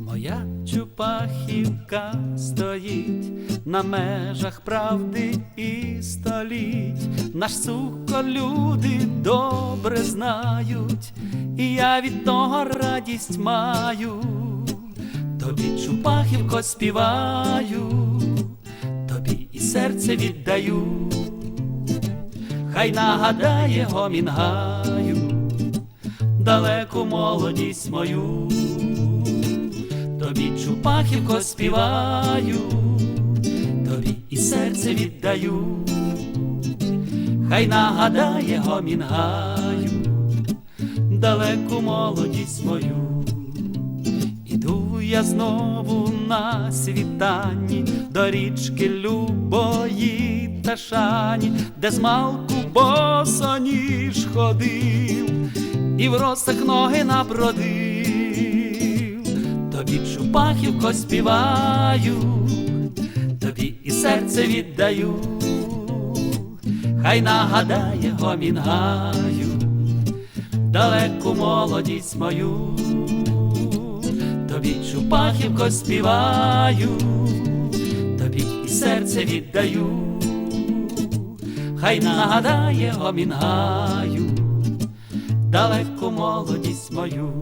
Моя чупахівка стоїть на межах правди і століть. Наш суко люди добре знають, і я від того радість маю. Тобі чупахівко співаю, тобі і серце віддаю, хай нагадає гомінгаю, далеку молодість мою. Тобі чупахівко співаю, тобі і серце віддаю, хай нагадає гомінгаю, далеку молодість мою. Я знову на світанні до річки любої та шані, де змалку босоніж ходив, і в росах ноги набродив, тобі чупахівко співаю, тобі і серце віддаю, хай нагадає гомінгаю, далеку молодість мою, тобі чупахівко співаю, тобі і серце віддаю, хай нагадає гомінгаю, далеку молодість мою,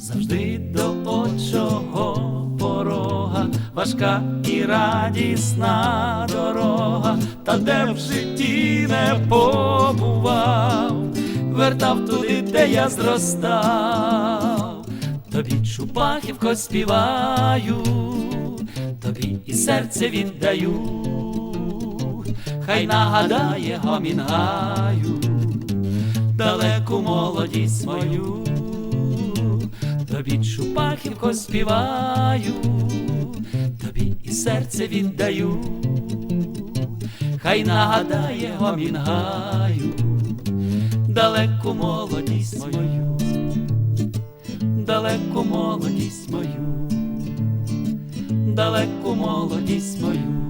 завжди до очого порога, важка і радісна дорога, та де в житті не побував, вертав туди, де я зростав, тобі чупахівко співаю, тобі і серце віддаю, хай нагадає гомінгаю далеку молодість мою, тобі чупахівко співаю, тобі і серце віддаю, хай нагадає гомінгаю, далеку молодість мою, далеку молодість мою, далеку молодість мою.